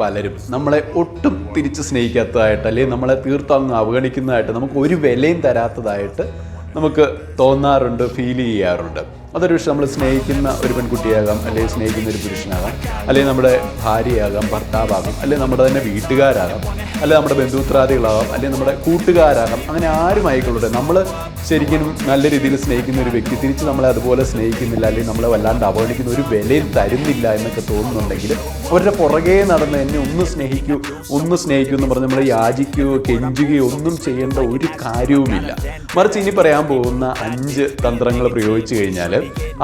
പലരും നമ്മളെ ഒട്ടും തിരിച്ച് സ്നേഹിക്കാത്തതായിട്ട് അല്ലെങ്കിൽ നമ്മളെ തീർത്തും അങ്ങ് അവഗണിക്കുന്നതായിട്ട് നമുക്ക് ഒരു വിലയും തരാത്തതായിട്ട് നമുക്ക് തോന്നാറുണ്ട് ഫീൽ ചെയ്യാറുണ്ട്. അതൊരു പക്ഷേ നമ്മൾ സ്നേഹിക്കുന്ന ഒരു പെൺകുട്ടിയാകാം അല്ലെങ്കിൽ സ്നേഹിക്കുന്ന ഒരു പുരുഷനാകാം അല്ലെങ്കിൽ നമ്മുടെ ഭാര്യയാകാം ഭർത്താവാകാം അല്ലെങ്കിൽ നമ്മുടെ തന്നെ വീട്ടുകാരാകാം. അല്ലെങ്കിൽ നമ്മുടെ ബന്ധുത്രാദികളാകാം അല്ലെങ്കിൽ നമ്മുടെ കൂട്ടുകാരാകാം അങ്ങനെ ആരും ആയിക്കൊള്ളട്ടെ നമ്മൾ ശരിക്കും നല്ല രീതിയിൽ സ്നേഹിക്കുന്ന ഒരു വ്യക്തി തിരിച്ച് നമ്മളെ അതുപോലെ സ്നേഹിക്കുന്നില്ല അല്ലെങ്കിൽ നമ്മളെ വല്ലാണ്ട് അവഗണിക്കുന്ന ഒരു വിലയിൽ തരുന്നില്ല എന്നൊക്കെ തോന്നുന്നുണ്ടെങ്കിൽ അവരുടെ പുറകെ നടന്ന് എന്നെ ഒന്ന് സ്നേഹിക്കൂ ഒന്ന് സ്നേഹിക്കൂ എന്ന് പറഞ്ഞ് നമ്മൾ യാചിക്കുകയോ കെഞ്ചുകയോ ഒന്നും ചെയ്യേണ്ട ഒരു കാര്യവുമില്ല. മറിച്ച് ഇനി പറയാൻ പോകുന്ന അഞ്ച് തന്ത്രങ്ങൾ പ്രയോഗിച്ചു കഴിഞ്ഞാൽ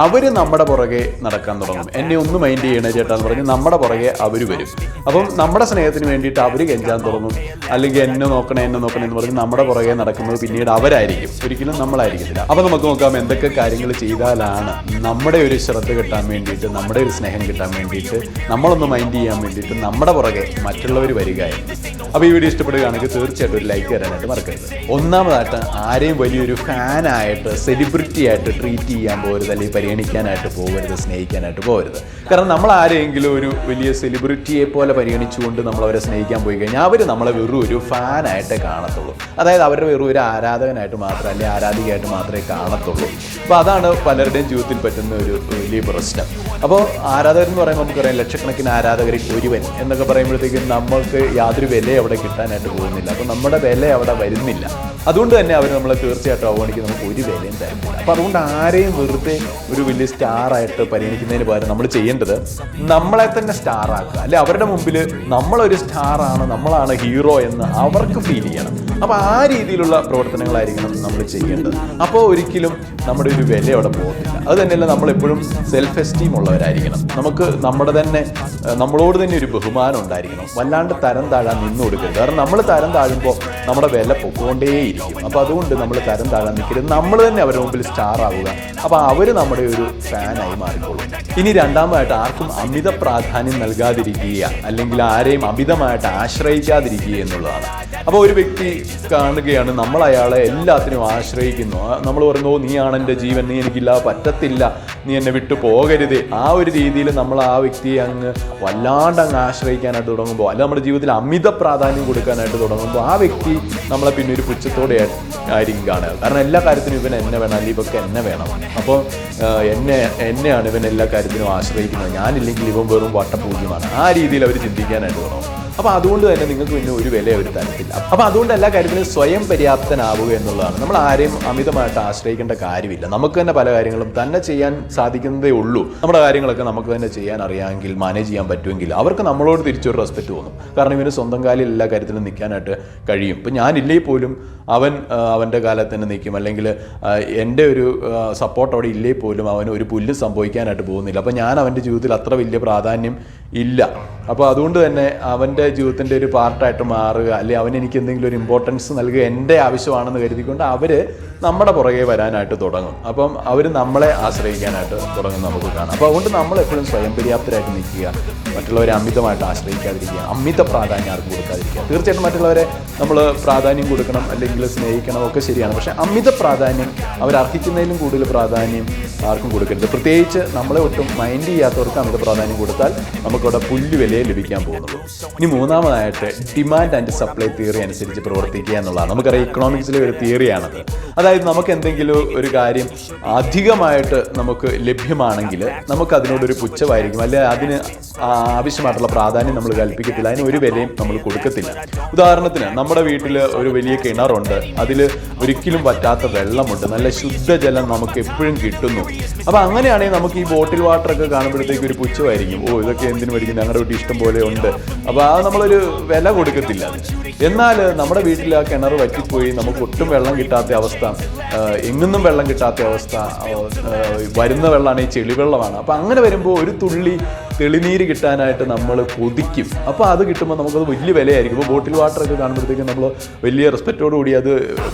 അവർ നമ്മുടെ പുറകെ നടക്കാൻ തുടങ്ങും. എന്നെ ഒന്ന് മൈൻഡ് ചെയ്യണേ ചേട്ടാ എന്ന് പറഞ്ഞ് നമ്മുടെ പുറകെ അവർ വരും. അപ്പം നമ്മുടെ സ്നേഹത്തിന് വേണ്ടിയിട്ട് അവർ കെഞ്ചാൻ തുടങ്ങും അല്ലെങ്കിൽ എന്നെ നോക്കണേ എന്നെ നോക്കണേ എന്ന് പറഞ്ഞ് നമ്മുടെ പുറകെ നടക്കുന്നത് പിന്നീട് അവരായിരിക്കും. ഒരിക്കലും നമ്മളായിരിക്കത്തില്ല. അപ്പം നമുക്ക് നോക്കാം എന്തൊക്കെ കാര്യങ്ങൾ ചെയ്താലാണ് നമ്മുടെ ഒരു ശ്രദ്ധ കിട്ടാൻ വേണ്ടിയിട്ട് നമ്മുടെ ഒരു സ്നേഹം കിട്ടാൻ വേണ്ടിയിട്ട് നമ്മളൊന്ന് മൈൻഡ് ചെയ്യാൻ വേണ്ടിയിട്ട് നമ്മുടെ പുറകെ മറ്റുള്ളവർ വരികയായിരുന്നു അപ്പോൾ ഈ വീഡിയോ ഇഷ്ടപ്പെടുകയാണെങ്കിൽ തീർച്ചയായിട്ടും ഒരു ലൈക്ക് തരാനായിട്ട് മറക്കരുത്. ഒന്നാമതായിട്ട് ആരെയും വലിയൊരു ഫാനായിട്ട് സെലിബ്രിറ്റി ആയിട്ട് ട്രീറ്റ് ചെയ്യാൻ പോകരുത് അല്ലെങ്കിൽ പരിഗണിക്കാനായിട്ട് പോകരുത് സ്നേഹിക്കാനായിട്ട് പോകരുത്. കാരണം നമ്മൾ ആരെങ്കിലും ഒരു വലിയ സെലിബ്രിറ്റിയെ പോലെ പരിഗണിച്ചുകൊണ്ട് നമ്മൾ അവരെ സ്നേഹിക്കാൻ പോയി കഴിഞ്ഞാൽ അവർ നമ്മളെ വെറും ഒരു ഫാനായിട്ടേ കാണത്തുള്ളൂ. അതായത് അവരുടെ വെറും ഒരു ആരാധകനായിട്ട് മാത്രം അല്ലെങ്കിൽ ആരാധികയായിട്ട് മാത്രമേ കാണത്തുള്ളൂ. അപ്പോൾ അതാണ് പലരുടെയും ജീവിതത്തിൽ പറ്റുന്ന ഒരു വലിയ പ്രശ്നം. അപ്പോൾ ആരാധകർ എന്ന് പറയുമ്പോൾ നമുക്കറിയാം ലക്ഷക്കണക്കിന് ആരാധകരിൽ ഒരുവൻ എന്നൊക്കെ പറയുമ്പോഴത്തേക്കും നമ്മൾക്ക് യാതൊരു വില അവിടെ കിട്ടാനായിട്ട് പോകുന്നില്ല. അപ്പോൾ നമ്മുടെ വില അവിടെ വരുന്നില്ല. അതുകൊണ്ട് തന്നെ അവർ നമ്മളെ തീർച്ചയായിട്ടും അവഗണിക്കും. നമുക്ക് ഒരു വിലയും തരുന്നില്ല അപ്പോൾ അതുകൊണ്ട് ആരെയും വെറുതെ ഒരു വലിയ സ്റ്റാറായിട്ട് പരിഗണിക്കുന്നതിന് പകരം നമ്മൾ ചെയ്യേണ്ടത് നമ്മളെ തന്നെ സ്റ്റാറാക്കുക അല്ലെ അവരുടെ മുമ്പിൽ നമ്മളൊരു സ്റ്റാറാണ് നമ്മളാണ് ഹീറോ എന്ന് അവർക്ക് ഫീൽ ചെയ്യണം. അപ്പോൾ ആ രീതിയിലുള്ള പ്രവർത്തനങ്ങളായിരിക്കണം നമ്മൾ ചെയ്യേണ്ടത്. അപ്പോൾ ഒരിക്കലും നമ്മുടെ ഒരു വില അവിടെ പോകത്തില്ല. അത് തന്നെയല്ല നമ്മളെപ്പോഴും സെൽഫ് എസ്റ്റീം ഉള്ളവരായിരിക്കണം. നമുക്ക് നമ്മുടെ തന്നെ നമ്മളോട് തന്നെ ഒരു ബഹുമാനം ഉണ്ടായിരിക്കണം. വല്ലാണ്ട് തരം താഴാൻ നിന്ന് കൊടുക്കരുത്. കാരണം നമ്മൾ തരം താഴുമ്പോൾ നമ്മുടെ വില പൊക്കോണ്ടേയിരിക്കും. അപ്പോൾ അതുകൊണ്ട് നമ്മൾ തരം താഴാൻ നിൽക്കരുത്. നമ്മൾ തന്നെ അവരുടെ മുമ്പിൽ സ്റ്റാർ ആവുക. അപ്പോൾ അവർ നമ്മുടെ ഒരു ഫാനായി മാറിക്കോളും. ഇനി രണ്ടാമതായിട്ട് ആർക്കും അമിത പ്രാധാന്യം നൽകാതിരിക്കുക അല്ലെങ്കിൽ ആരെയും അമിതമായിട്ട് ആശ്രയിക്കാതിരിക്കുക എന്നുള്ളതാണ്. അപ്പോൾ ഒരു വ്യക്തി കാണുകയാണ് നമ്മൾ അയാളെ എല്ലാത്തിനും ആശ്രയിക്കുന്നു. നമ്മൾ പറയുന്നു "ഓ, നീയാണ് എന്റെ ജീവൻ നീ എനിക്കില്ല പറ്റത്തില്ല നീ എന്നെ വിട്ടു പോകരുത്. ആ ഒരു രീതിയിൽ നമ്മൾ ആ വ്യക്തിയെ അങ്ങ് വല്ലാണ്ട് അങ്ങ് ആശ്രയിക്കാനായിട്ട് തുടങ്ങുമ്പോൾ അല്ല നമ്മുടെ ജീവിതത്തിൽ അമിത പ്രാധാന്യം കൊടുക്കാനായിട്ട് തുടങ്ങുമ്പോൾ ആ വ്യക്തി നമ്മളെ പിന്നെ ഒരു പുച്ഛത്തോടെ ആയിരിക്കും കാണുക. കാരണം എല്ലാ കാര്യത്തിനും ഇവൻ എന്നെ വേണം അല്ലെങ്കിൽ ഇവക്ക് എന്നെ വേണം. അപ്പോൾ എന്നെ എന്നെയാണ് ഇവൻ എല്ലാ കാര്യത്തിനും ആശ്രയിക്കുന്നത്. ഞാനില്ലെങ്കിൽ ഇവൻ വെറും വട്ടപൂജ്യമാണ്. ആ രീതിയിൽ അവർ ചിന്തിക്കാനായിട്ട് തുടങ്ങും. അപ്പോൾ അതുകൊണ്ട് തന്നെ നിങ്ങൾക്ക് പിന്നെ ഒരു വില അവർ തരത്തില്ല. അപ്പോൾ അതുകൊണ്ട് എല്ലാ കാര്യത്തിലും സ്വയം പര്യാപ്തനാവുക എന്നുള്ളതാണ്. നമ്മൾ ആരെയും അമിതമായിട്ട് ആശ്രയിക്കേണ്ട കാര്യമില്ല. നമുക്ക് തന്നെ പല കാര്യങ്ങളും തന്നെ ചെയ്യാൻ സാധിക്കുന്നതേ ഉള്ളൂ. നമ്മുടെ കാര്യങ്ങളൊക്കെ നമുക്ക് തന്നെ ചെയ്യാൻ അറിയാമെങ്കിൽ മാനേജ് ചെയ്യാൻ പറ്റുമെങ്കിൽ അവർക്ക് നമ്മളോട് തിരിച്ചൊരു റെസ്പെക്റ്റ് തോന്നും. കാരണം ഇവന് സ്വന്തം കാലിൽ എല്ലാ കാര്യത്തിലും നിൽക്കാനായിട്ട് കഴിയും. ഇപ്പം ഞാനില്ലേ പോലും അവൻ അവന്റെ കാലത്ത് തന്നെ നിൽക്കും. അല്ലെങ്കിൽ എന്റെ ഒരു സപ്പോർട്ട് അവിടെ ഇല്ലേ പോലും അവന് ഒരു പുല്ല് സംഭവിക്കാനായിട്ട് പോകുന്നില്ല. അപ്പോൾ ഞാൻ അവന്റെ ജീവിതത്തിൽ അത്ര വലിയ പ്രാധാന്യം ഇല്ല. അപ്പോൾ അതുകൊണ്ട് തന്നെ അവന്റെ ജീവിതത്തിന്റെ ഒരു പാർട്ടായിട്ട് മാറുക അല്ലെങ്കിൽ അവൻ എനിക്ക് എന്തെങ്കിലും ഒരു ഇമ്പോർട്ടൻസ് നൽകുക എന്റെ ആവശ്യമാണെന്ന് കരുതിക്കൊണ്ട് അവർ നമ്മുടെ പുറകെ വരാനായിട്ട് തുടങ്ങും. അപ്പം അവർ നമ്മളെ ആശ്രയിക്കാനായിട്ട് തുടങ്ങും നമുക്ക് കാണാം. അപ്പോൾ അതുകൊണ്ട് നമ്മൾ എപ്പോഴും സ്വയം പര്യാപ്തരായിട്ട് നിൽക്കുക മറ്റുള്ളവരെ അമിതമായിട്ട് ആശ്രയിക്കാതിരിക്കുക അമിത പ്രാധാന്യം ആർക്കും കൊടുക്കാതിരിക്കുക. തീർച്ചയായിട്ടും മറ്റുള്ളവരെ നമ്മൾ പ്രാധാന്യം കൊടുക്കണം അല്ലെങ്കിൽ സ്നേഹിക്കണം ഒക്കെ ശരിയാണ്. പക്ഷേ അമിത പ്രാധാന്യം അവരർഹിക്കുന്നതിലും കൂടുതൽ പ്രാധാന്യം ആർക്കും കൊടുക്കരുത്. പ്രത്യേകിച്ച് നമ്മളെ ഒട്ടും മൈൻഡ് ചെയ്യാത്തവർക്ക് അമിത പ്രാധാന്യം കൊടുത്താൽ നമുക്കവിടെ പുല്ല് വിലയെ ലഭിക്കാൻ പോകുന്നുള്ളൂ ഇനി മൂന്നാമതായിട്ട് ഡിമാൻഡ് ആൻഡ് സപ്ലൈ തിയറി അനുസരിച്ച് പ്രവർത്തിക്കുക എന്നുള്ളതാണ്. നമുക്കറിയാം ഇക്കണോമിക്സിലെ ഒരു തിയറിയാണത് അതായത് നമുക്ക് എന്തെങ്കിലും ഒരു കാര്യം അധികമായിട്ട് നമുക്ക് ലഭ്യമാണെങ്കിൽ നമുക്ക് അതിനോടൊരു പുച്ഛമായിരിക്കും. അല്ലെ അതിന് ആവശ്യമായിട്ടുള്ള പ്രാധാന്യം നമ്മൾ കൽപ്പിക്കത്തില്ല. അതിന് ഒരു വിലയും നമ്മൾ കൊടുക്കത്തില്ല. ഉദാഹരണത്തിന് നമ്മുടെ വീട്ടിൽ ഒരു വലിയ കിണറുണ്ട്. അതിൽ ഒരിക്കലും പറ്റാത്ത വെള്ളമുണ്ട്. നല്ല ശുദ്ധജലം നമുക്ക് എപ്പോഴും കിട്ടുന്നു. അപ്പോൾ അങ്ങനെയാണെങ്കിൽ നമുക്ക് ഈ ബോട്ടിൽ വാട്ടർ ഒക്കെ കാണുമ്പോഴത്തേക്ക് ഒരു പുച്ഛമായിരിക്കും. ഓ ഇതൊക്കെ എന്തിനു മേടിക്കും ഞങ്ങളുടെ വീട്ടിൽ ഇഷ്ടം പോലെ ഉണ്ട്. അപ്പോൾ ആ നമ്മളൊരു വില കൊടുക്കത്തില്ല. എന്നാൽ നമ്മുടെ വീട്ടിൽ ആ കിണർ വറ്റിപ്പോയി നമുക്ക് ഒട്ടും വെള്ളം കിട്ടാത്ത അവസ്ഥ എങ്ങുന്നും വെള്ളം കിട്ടാത്ത അവസ്ഥ വരുന്ന വെള്ളമാണ് ഈ ചെളിവെള്ളമാണ്. അപ്പോൾ അങ്ങനെ വരുമ്പോൾ ഒരു തുള്ളി തെളിനീര് കിട്ടാനായിട്ട് നമ്മൾ കൊതിക്കും. അപ്പോൾ അത് കിട്ടുമ്പോൾ നമുക്കത് വലിയ വിലയായിരിക്കും. ഇപ്പോൾ ബോട്ടിൽ വാട്ടർ ഒക്കെ കാണുമ്പോഴത്തേക്കും നമ്മൾ വലിയ റെസ്പെക്റ്റോട് കൂടി അത്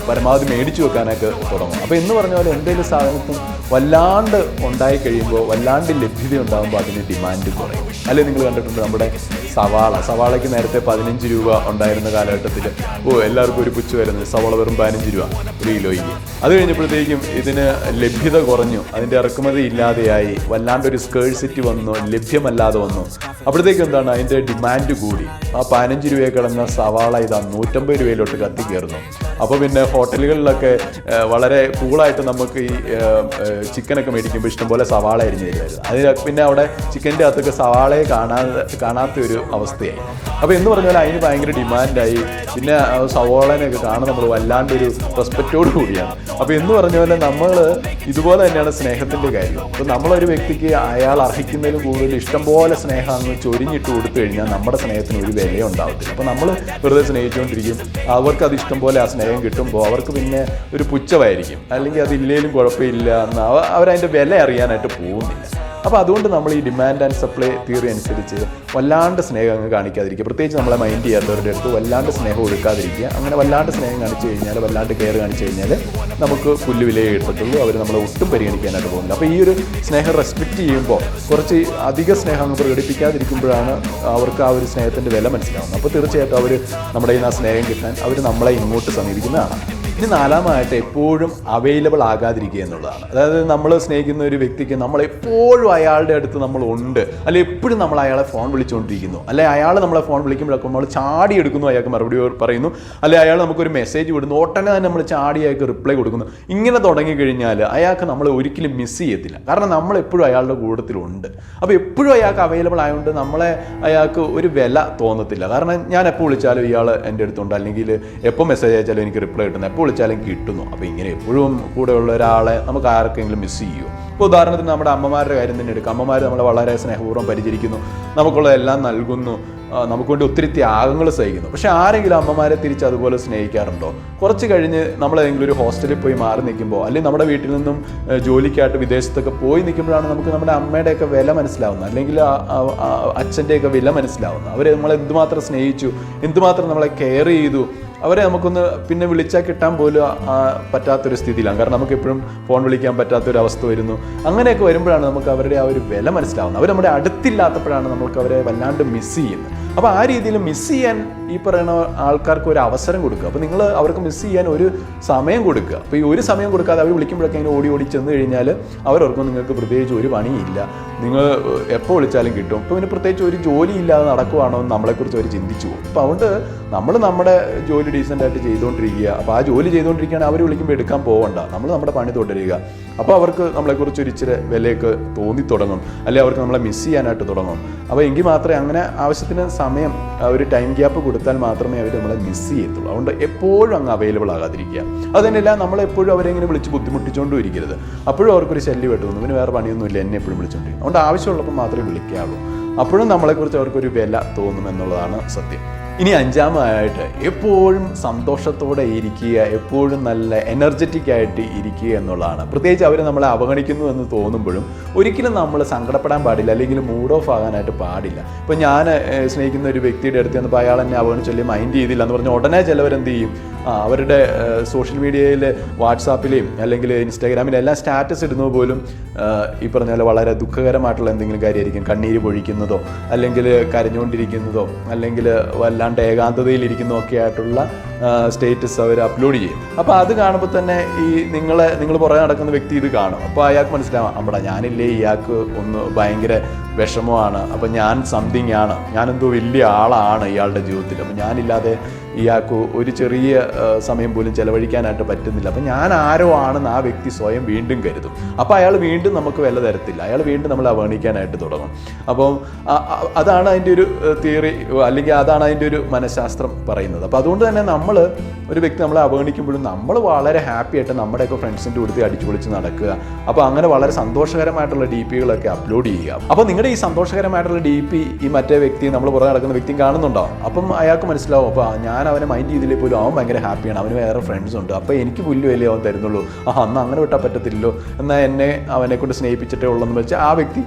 പരമാവധി മേടിച്ചു വെക്കാനൊക്കെ തുടങ്ങും. അപ്പോൾ എന്ന് പറഞ്ഞ പോലെ എന്തെങ്കിലും സാധനത്തും വല്ലാണ്ട് ഉണ്ടായി കഴിയുമ്പോൾ വല്ലാണ്ട് ലഭ്യത ഉണ്ടാകുമ്പോൾ അതിന് ഡിമാൻഡ് കുറയും. അല്ലെങ്കിൽ നിങ്ങൾ കണ്ടിട്ടുണ്ട് നമ്മുടെ സവാള. സവാളയ്ക്ക് നേരത്തെ പതിനഞ്ച് രൂപ ഉണ്ടായിരുന്ന കാലഘട്ടം കാലഘട്ടത്തിൽ ഓ എല്ലാവർക്കും ഒരു പുച്ച് വരുന്നത്. സവാള വെറും പതിനഞ്ച് രൂപ. ഒരു കിലോയ്ക്ക്. അത് കഴിഞ്ഞപ്പോഴത്തേക്കും ഇതിന് ലഭ്യത കുറഞ്ഞു. അതിന്റെ ഇറക്കുമതി ഇല്ലാതെയായി. വല്ലാണ്ടൊരു സ്കേഴ്സിറ്റി വന്നു. ലഭ്യമല്ലാതെ വന്നു. അപ്പോഴത്തേക്കും എന്താണ്? അതിന്റെ ഡിമാൻഡ് കൂടി. ആ പതിനഞ്ച് രൂപയെ കിടന്ന സവാള ഇതാ നൂറ്റമ്പത് രൂപയിലോട്ട് കത്തി കയറുന്നു. അപ്പോൾ പിന്നെ ഹോട്ടലുകളിലൊക്കെ വളരെ കൂളായിട്ട് നമുക്ക് ഈ ചിക്കനൊക്കെ മേടിക്കുമ്പോൾ ഇഷ്ടംപോലെ സവാള അരിഞ്ഞ് തരുമായിരുന്നു. അതിന് പിന്നെ അവിടെ ചിക്കന്റെ അകത്തൊക്കെ സവാളയെ കാണാതെ കാണാത്ത ഒരു അവസ്ഥയായി. അപ്പോൾ എന്ന് പറഞ്ഞാൽ അതിന് ഭയങ്കര ഡിമാൻഡായി പിന്നെ സവോളനെയൊക്കെ കാണാൻ നമ്മൾ വല്ലാണ്ടൊരു റെസ്പെക്റ്റോട് കൂടിയാണ്. അപ്പോൾ എന്ന് പറഞ്ഞ പോലെ നമ്മൾ ഇതുപോലെ തന്നെയാണ് സ്നേഹത്തിന്റെ കാര്യം. അപ്പോൾ നമ്മളൊരു വ്യക്തിക്ക് അയാൾ അർഹിക്കുന്നതിന് കൂടുതൽ സ്നേഹം അങ്ങ് ചൊരിഞ്ഞിട്ട് കൊടുത്തു കഴിഞ്ഞാൽ നമ്മുടെ സ്നേഹത്തിന് ഒരു വില ഉണ്ടാവത്തില്ല. അപ്പോൾ നമ്മൾ വെറുതെ സ്നേഹിച്ചുകൊണ്ടിരിക്കും അവർക്ക് അത് ഇഷ്ടംപോലെ ആ സ്നേഹം കിട്ടുമ്പോൾ അവർക്ക് പിന്നെ ഒരു പുച്ഛമായിരിക്കും. അല്ലെങ്കിൽ അതില്ലേലും കുഴപ്പമില്ല എന്ന് അവ- അവരതിന്റെ വില അറിയാനായിട്ട് പോകുന്നില്ല. അപ്പോൾ അതുകൊണ്ട് നമ്മൾ ഈ ഡിമാൻഡ് ആൻഡ് സപ്ലൈ തിയറി അനുസരിച്ച് വല്ലാണ്ട് സ്നേഹം അങ്ങ് കാണിക്കാതിരിക്കുക. പ്രത്യേകിച്ച് നമ്മളെ മൈൻഡ് ചെയ്യാത്തവരുടെ അടുത്ത് വല്ലാണ്ട് സ്നേഹം കൊടുക്കാതിരിക്കുക. അങ്ങനെ വല്ലാണ്ട് സ്നേഹം കാണിച്ചു കഴിഞ്ഞാൽ വല്ലാണ്ട് കെയർ കാണിച്ചു കഴിഞ്ഞാൽ നമുക്ക് പുല്ല് വിലയെ കിട്ടത്തുള്ളൂ. അവർ നമ്മളെ ഒട്ടും പരിഗണിക്കാനായിട്ട് പോകുന്നില്ല. അപ്പോൾ ഈ ഒരു സ്നേഹം റെസ്പെക്റ്റ് ചെയ്യുമ്പോൾ കുറച്ച് അധിക സ്നേഹം അങ്ങ് പ്രകടിപ്പിക്കാതിരിക്കുമ്പോഴാണ് അവർക്ക് ആ ഒരു സ്നേഹത്തിന്റെ വില മനസ്സിലാവുന്നത്. അപ്പോൾ തീർച്ചയായിട്ടും അവർ നമ്മുടെ കയ്യിൽ നിന്ന് ആ സ്നേഹം കിട്ടാൻ അവർ നമ്മളെ ഇങ്ങോട്ട് സമീപിക്കുന്നതാണ്. ഇനി നാലാമതായിട്ട് എപ്പോഴും അവൈലബിൾ ആകാതിരിക്കുക എന്നുള്ളതാണ്. അതായത് നമ്മൾ സ്നേഹിക്കുന്ന ഒരു വ്യക്തിക്ക് നമ്മൾ എപ്പോഴും അയാളുടെ അടുത്ത് നമ്മൾ ഉണ്ട്. അല്ലെ എപ്പോഴും നമ്മൾ അയാളെ ഫോൺ വിളിച്ചുകൊണ്ടിരിക്കുന്നു. അല്ലെ അയാൾ നമ്മളെ ഫോൺ വിളിക്കുമ്പോഴൊക്കെ നമ്മൾ ചാടി എടുക്കുന്നു അയാൾക്ക് മറുപടി പറയുന്നു. അല്ലെ അയാൾ നമുക്കൊരു മെസ്സേജ് വിടുന്നു. ഉടനെ തന്നെ നമ്മൾ ചാടി അയാൾക്ക് റിപ്ലൈ കൊടുക്കുന്നു. ഇങ്ങനെ തുടങ്ങിക്കഴിഞ്ഞാൽ അയാൾക്ക് നമ്മൾ ഒരിക്കലും മിസ് ചെയ്യത്തില്ല. കാരണം നമ്മൾ എപ്പോഴും അയാളുടെ കൂട്ടത്തിലുണ്ട് അപ്പോൾ എപ്പോഴും അയാൾക്ക് അവൈലബിൾ ആയതുകൊണ്ട് നമ്മളെ അയാൾക്ക് ഒരു വില തോന്നത്തില്ല. കാരണം ഞാൻ എപ്പോൾ വിളിച്ചാലും ഇയാൾ എന്റെ അടുത്തുണ്ട്. അല്ലെങ്കിൽ എപ്പോൾ മെസ്സേജ് അയച്ചാലും എനിക്ക് റിപ്ലൈ കിട്ടുന്നത് എപ്പോൾ വിളിച്ചാലും കിട്ടുന്നു. അപ്പോൾ ഇങ്ങനെ എപ്പോഴും ഉള്ള ഒരാളെ നമുക്ക് ആർക്കെങ്കിലും മിസ് ചെയ്യുമോ ഇപ്പോൾ ഉദാഹരണത്തിന് നമ്മുടെ അമ്മമാരുടെ കാര്യം തന്നെ എടുക്കാം. അമ്മമാർ നമ്മളെ വളരെ സ്നേഹപൂർവം പരിചരിക്കുന്നു. നമുക്കുള്ളതെല്ലാം നൽകുന്നു. നമുക്ക് വേണ്ടി ഒത്തിരി ത്യാഗങ്ങൾ സഹിക്കുന്നു. പക്ഷെ ആരെങ്കിലും അമ്മമാരെ തിരിച്ച് അതുപോലെ സ്നേഹിക്കാറുണ്ടോ? കുറച്ച് കഴിഞ്ഞ് നമ്മളേതെങ്കിലും ഒരു ഹോസ്റ്റലിൽ പോയി മാറി നിൽക്കുമ്പോൾ അല്ലെങ്കിൽ നമ്മുടെ വീട്ടിൽ നിന്നും ജോലിക്കായിട്ട് വിദേശത്തൊക്കെ പോയി നിൽക്കുമ്പോഴാണ് നമുക്ക് നമ്മുടെ അമ്മയുടെയൊക്കെ വില മനസ്സിലാവുന്നത്. അല്ലെങ്കിൽ അച്ഛന്റെയൊക്കെ വില മനസ്സിലാവുന്നത്. അവർ നമ്മളെ എന്തുമാത്രം സ്നേഹിച്ചു എന്തുമാത്രം നമ്മളെ കെയർ ചെയ്തു അവരെ നമുക്കൊന്ന് പിന്നെ വിളിച്ചാൽ കിട്ടാൻ പോലും പറ്റാത്തൊരു സ്ഥിതിയിലാണ്. കാരണം നമുക്ക് എപ്പോഴും ഫോൺ വിളിക്കാൻ പറ്റാത്തൊരു അവസ്ഥ വരുന്നു. അങ്ങനെയൊക്കെ വരുമ്പോഴാണ് നമുക്ക് അവരുടെ ആ ഒരു വില മനസ്സിലാവുന്നത്. അവർ നമ്മുടെ അടുത്തില്ലാത്തപ്പോഴാണ് നമുക്ക് അവരെ വല്ലാണ്ട് മിസ് ചെയ്യുന്നത്. അപ്പോൾ ആ രീതിയിൽ മിസ് ചെയ്യാൻ ഈ പറയുന്ന ആൾക്കാർക്ക് ഒരു അവസരം കൊടുക്കുക. അപ്പോൾ നിങ്ങൾ അവർക്ക് മിസ് ചെയ്യാൻ ഒരു സമയം കൊടുക്കുക. അപ്പോൾ ഈ ഒരു സമയം കൊടുക്കാതെ അവർ വിളിക്കുമ്പോഴൊക്കെ ഇങ്ങനെ ഓടി ഓടി ചെന്ന് കഴിഞ്ഞാൽ അവരോർക്കും നിങ്ങൾക്ക് പ്രത്യേകിച്ച് ഒരു പണിയില്ല. നിങ്ങൾ എപ്പോൾ വിളിച്ചാലും കിട്ടും. അപ്പോൾ പിന്നെ പ്രത്യേകിച്ച് ഒരു ജോലി ഇല്ലാതെ നടക്കുവാണോ നമ്മളെക്കുറിച്ച് അവർ ചിന്തിച്ചു പോകും. അപ്പോൾ അതുകൊണ്ട് നമ്മൾ നമ്മുടെ ജോലി ഡീസന്റ് ആയിട്ട് ചെയ്തുകൊണ്ടിരിക്കുക അപ്പോൾ ആ ജോലി ചെയ്തുകൊണ്ടിരിക്കുകയാണ് അവർ വിളിക്കുമ്പോൾ എടുക്കാൻ പോകണ്ട നമ്മൾ നമ്മുടെ പണി തുടരുക. അപ്പോൾ അവർക്ക് നമ്മളെക്കുറിച്ച് ഒരു ഇച്ചിരി വിലയൊക്കെ തോന്നി തുടങ്ങും. അല്ലെങ്കിൽ അവർക്ക് നമ്മളെ മിസ് ചെയ്യാനായിട്ട് തുടങ്ങും. അപ്പോൾ എങ്കിൽ മാത്രമേ അങ്ങനെ ആവശ്യത്തിന് സമയം ഒരു ടൈം ഗ്യാപ്പ് കൊടുത്താൽ മാത്രമേ അവർ നമ്മളെ മിസ് ചെയ്യത്തുള്ളൂ. അതുകൊണ്ട് എപ്പോഴും അങ്ങ് അവൈലബിൾ ആകാതിരിക്കുക. അതുതന്നെയല്ല നമ്മളെപ്പോഴും അവരെങ്ങനെ വിളിച്ച് ബുദ്ധിമുട്ടിച്ചുകൊണ്ടും ഇരിക്കരുത്. അപ്പോഴും അവർക്കൊരു ശല്യമായിട്ട് തോന്നും പിന്നെ വേറെ പണിയൊന്നുമില്ല എന്നെ എപ്പോഴും വിളിച്ചുകൊണ്ടിരിക്കും അതുകൊണ്ട് ആവശ്യമുള്ളപ്പോൾ മാത്രമേ വിളിക്കാവുള്ളൂ. അപ്പോഴും നമ്മളെക്കുറിച്ച് അവർക്കൊരു വില തോന്നും എന്നുള്ളതാണ് സത്യം. ഇനി അഞ്ചാമതായിട്ട് എപ്പോഴും സന്തോഷത്തോടെ ഇരിക്കുക എപ്പോഴും നല്ല എനർജറ്റിക് ആയിട്ട് ഇരിക്കുക എന്നുള്ളതാണ്. പ്രത്യേകിച്ച് അവർ നമ്മളെ അവഗണിക്കുന്നു എന്ന് തോന്നുമ്പോഴും ഒരിക്കലും നമ്മൾ സങ്കടപ്പെടാൻ പാടില്ല അല്ലെങ്കിൽ മൂഡ് ഓഫ് ആകാനായിട്ട് പാടില്ല. ഇപ്പം ഞാൻ സ്നേഹിക്കുന്ന ഒരു വ്യക്തിയുടെ അടുത്ത് ചെന്നപ്പോൾ അയാൾ എന്നെ അവഗണിച്ചല്ലേ മൈൻഡ് ചെയ്തില്ല എന്ന് പറഞ്ഞ് ഉടനെ ചിലവരെന്ത് ചെയ്യും? അവരുടെ സോഷ്യൽ മീഡിയയിൽ വാട്സാപ്പിലെയും അല്ലെങ്കിൽ ഇൻസ്റ്റാഗ്രാമിലും എല്ലാം സ്റ്റാറ്റസ് ഇടുന്നത് പോലും ഈ പറഞ്ഞ പോലെ വളരെ ദുഃഖകരമായിട്ടുള്ള എന്തെങ്കിലും കാര്യമായിരിക്കും. കണ്ണീര് പൊഴിക്കുന്നതോ അല്ലെങ്കിൽ കരഞ്ഞുകൊണ്ടിരിക്കുന്നതോ അല്ലെങ്കിൽ വല്ലാണ്ട് ഏകാന്തതയിലിരിക്കുന്നു ഒക്കെ ആയിട്ടുള്ള സ്റ്റേറ്റസ് അവർ അപ്ലോഡ് ചെയ്യും. അപ്പോൾ അത് കാണുമ്പോൾ തന്നെ ഈ നിങ്ങളെ നിങ്ങൾ പുറകെ നടക്കുന്ന വ്യക്തി ഇത് കാണും. അപ്പോൾ അയാൾക്ക് മനസ്സിലാവാം അമ്പടാ ഞാനില്ലേ ഇയാൾക്ക് ഒന്ന് ഭയങ്കര വിഷമമാണ്. അപ്പോൾ ഞാൻ സംതിങ് ആണ്. ഞാനെന്തോ വലിയ ആളാണ് ഇയാളുടെ ജീവിതത്തിൽ. അപ്പം ഞാനില്ലാതെ ഇയാൾക്ക് ഒരു ചെറിയ സമയം പോലും ചെലവഴിക്കാനായിട്ട് പറ്റുന്നില്ല. അപ്പം ഞാൻ ആരോ ആണെന്ന് ആ വ്യക്തി സ്വയം വീണ്ടും കരുതും. അപ്പോൾ അയാൾ വീണ്ടും നമുക്ക് വില തരത്തില്ല. അയാൾ വീണ്ടും നമ്മൾ അവഗണിക്കാനായിട്ട് തുടങ്ങും. അപ്പം അതാണ് അതിന്റെ ഒരു തിയറി അല്ലെങ്കിൽ അതാണ് അതിന്റെ ഒരു മനഃശാസ്ത്രം പറയുന്നത്. അപ്പോൾ അതുകൊണ്ട് തന്നെ നമ്മൾ ഒരു വ്യക്തി നമ്മളെ അവഗണിക്കുമ്പോഴും നമ്മൾ വളരെ ഹാപ്പി ആയിട്ട് നമ്മുടെയൊക്കെ ഫ്രണ്ട്സിന്റെ കൂടുതൽ അടിച്ചു പൊളിച്ച് നടക്കുക. അപ്പോൾ അങ്ങനെ വളരെ സന്തോഷകരമായിട്ടുള്ള ഡി പികളൊക്കെ അപ്ലോഡ് ചെയ്യുക. അപ്പോൾ നിങ്ങളുടെ ഈ സന്തോഷകരമായിട്ടുള്ള ഡി പി ഈ മറ്റേ വ്യക്തി നമ്മൾ പുറകെ നടക്കുന്ന വ്യക്തി കാണുന്നുണ്ടോ? അപ്പം അയാൾക്ക് മനസ്സിലാവും അപ്പോൾ ഞാൻ അവനെ മൈൻഡ് ചെയ്തില്ലേ പോലും അവൻ ഭയങ്കര ഹാപ്പിയാണ് അവന് വേറെ ഫ്രണ്ട്സ് ഉണ്ട്. അപ്പോൾ എനിക്ക് പുല്ലുവല്ലേ അവൻ തരുന്നുള്ളൂ. ആ അന്ന് അങ്ങനെ വിട്ടാൽ പറ്റത്തില്ലല്ലോ. എന്നാൽ എന്നെ അവനെ കൊണ്ട് സ്നേഹിപ്പിച്ചിട്ടേ ഉള്ളെന്ന് വെച്ചാൽ ആ വ്യക്തി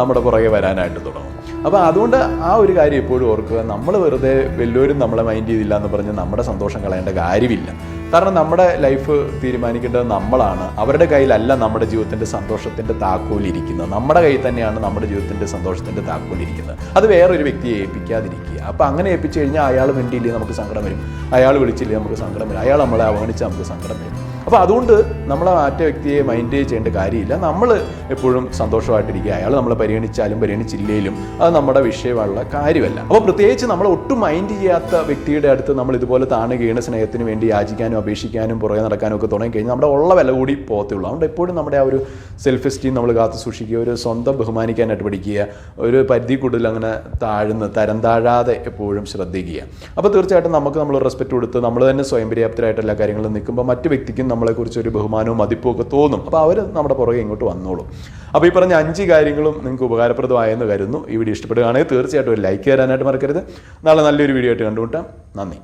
നമ്മുടെ പുറകെ വരാനായിട്ട് തുടങ്ങും. അപ്പോൾ അതുകൊണ്ട് ആ ഒരു കാര്യം എപ്പോഴും ഓർക്കുക. നമ്മൾ വെറുതെ വലിയവരും നമ്മളെ മൈൻഡ് ചെയ്തില്ല എന്ന് പറഞ്ഞ് നമ്മുടെ സന്തോഷം കളയേണ്ട കാര്യമില്ല. കാരണം നമ്മുടെ ലൈഫ് തീരുമാനിക്കേണ്ടത് നമ്മളാണ്. അവരുടെ കയ്യിലല്ല നമ്മുടെ ജീവിതത്തിന്റെ സന്തോഷത്തിന്റെ താക്കോലിരിക്കുന്നത് നമ്മുടെ കയ്യിൽ തന്നെയാണ് നമ്മുടെ ജീവിതത്തിന്റെ സന്തോഷത്തിന്റെ താക്കോലിരിക്കുന്നത് അത് വേറൊരു വ്യക്തിയെ ഏൽപ്പിക്കാതിരിക്കുക. അപ്പോൾ അങ്ങനെ ഏൽപ്പിച്ചു കഴിഞ്ഞാൽ അയാൾ വേണ്ടിയില്ലേ നമുക്ക് സങ്കടം വരും. അയാൾ വിളിച്ചില്ലേ നമുക്ക് സങ്കടം വരും. അയാൾ നമ്മളെ അവഗണിച്ചാൽ നമുക്ക് സങ്കടം വരും. അപ്പോൾ അതുകൊണ്ട് നമ്മളെ മറ്റേ വ്യക്തിയെ മൈൻഡ് ചെയ്യേണ്ട കാര്യമില്ല. നമ്മൾ എപ്പോഴും സന്തോഷമായിട്ടിരിക്കുക. അയാൾ നമ്മളെ പരിഗണിച്ചാലും പരിഗണിച്ചില്ലേലും അത് നമ്മുടെ വിഷയമുള്ള കാര്യമല്ല. അപ്പോൾ പ്രത്യേകിച്ച് നമ്മൾ ഒട്ടും മൈൻഡ് ചെയ്യാത്ത വ്യക്തിയുടെ അടുത്ത് നമ്മൾ ഇതുപോലെ താണ് വീണ് സ്നേഹത്തിന് വേണ്ടി യാചിക്കാനും അപേക്ഷിക്കാനും പുറകെ നടക്കാനും ഒക്കെ തുടങ്ങി കഴിഞ്ഞാൽ നമ്മുടെ ഉള്ള വില കൂടി പോകത്തുള്ളൂ. അതുകൊണ്ട് എപ്പോഴും നമ്മുടെ ആ ഒരു സെൽഫ് എസ്റ്റീം നമ്മൾ കാത്തു സൂക്ഷിക്കുക ഒരു സ്വന്തം ബഹുമാനിക്കാനായിട്ട് പഠിക്കുക ഒരു പരിധി കൂടുതൽ അങ്ങനെ താഴ്ന്ന് തരം താഴാതെ എപ്പോഴും ശ്രദ്ധിക്കുക. അപ്പോൾ തീർച്ചയായിട്ടും നമുക്ക് നമ്മൾ റെസ്പെക്ട് കൊടുത്ത് നമ്മൾ തന്നെ സ്വയം പര്യാപ്തരായിട്ട് എല്ലാ കാര്യങ്ങളും നിൽക്കുമ്പോൾ മറ്റു വ്യക്തിക്കും നമ്മളെക്കുറിച്ച് ഒരു ബഹുമാനവും മതിപ്പും ഒക്കെ തോന്നും. അപ്പോൾ അവർ നമ്മുടെ പുറകെ ഇങ്ങോട്ട് വന്നോളും. അപ്പോൾ ഈ പറഞ്ഞ അഞ്ച് കാര്യങ്ങളും നിങ്ങൾക്ക് ഉപകാരപ്രദമായെന്ന് കരുതുന്നു. ഈ വീഡിയോ ഇഷ്ടപ്പെടുകയാണെങ്കിൽ തീർച്ചയായിട്ടും ഒരു ലൈക്ക് തരാനായിട്ട് മറക്കരുത്. നാളെ നല്ലൊരു വീഡിയോ ആയിട്ട് കണ്ടുമുട്ടാം. നന്ദി.